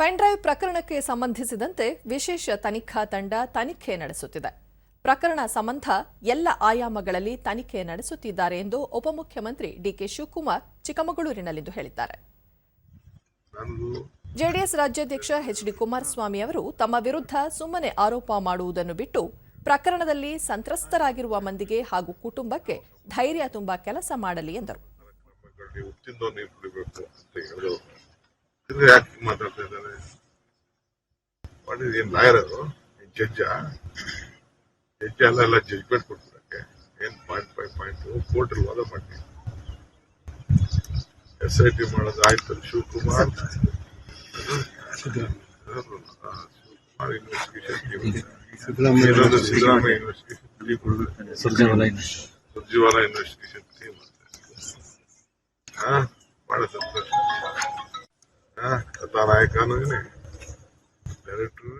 Pen drive ಪ್ರಕರಣಕ್ಕೆ ಸಂಬಂಧಿಸಿದಂತೆ ವಿಶೇಷ ತನಿಖಾ ತಂಡ ತನಿಖೆ ನಡೆಸುತ್ತಿದೆ. ಪ್ರಕರಣ ಸಂಬಂಧ ಎಲ್ಲ ಆಯಾಮಗಳಲ್ಲಿ ತನಿಖೆ ನಡೆಸುತ್ತಿದ್ದಾರೆ ಎಂದು ಉಪಮುಖ್ಯಮಂತ್ರಿ ಡಿಕೆ ಶಿವಕುಮಾರ್ ಚಿಕ್ಕಮಗಳೂರಿನಲ್ಲಿಂದು ಹೇಳಿದ್ದಾರೆ. ಜೆಡಿಎಸ್ ರಾಜ್ಯಾಧ್ಯಕ್ಷ ಎಚ್ ಡಿ ಕುಮಾರಸ್ವಾಮಿ ಅವರು ತಮ್ಮ ವಿರುದ್ಧ ಸುಮ್ಮನೆ ಆರೋಪ ಮಾಡುವುದನ್ನು ಬಿಟ್ಟು ಪ್ರಕರಣದಲ್ಲಿ ಸಂತ್ರಸ್ತರಾಗಿರುವ ಮಂದಿಗೆ ಹಾಗೂ ಕುಟುಂಬಕ್ಕೆ ಧೈರ್ಯ ತುಂಬಾ ಕೆಲಸ ಮಾಡಲಿ ಎಂದರು. ಯಾಕೆ ಮಾತಾಡ್ತಾ ಇದ್ದಾರೆ? ಮಾಡಿದ್ ಏನ್ ಲಾಯರ್ ಅದು? ಜಡ್ಜ ಜಡ್ಜ್ ಅಲ್ಲ ಎಲ್ಲ ಜಡ್ಜ್ಮೆಂಟ್ ಕೊಡ್ತಿರಕ್ಕೆ ಏನ್ ಪಾಯಿಂಟ್ ಬೈ ಪಾಯಿಂಟ್ ಕೋರ್ಟ್ ಅಲ್ಲಿ ವಾದ ಮಾಡಿ ಎಸ್ ಐ ಟಿ ಮಾಡೋದು ಆಯ್ತು Shivakumar. Shivakumar investigation Siddaramaiah investigation Surjewala investigation team కథానాయకాన్ని director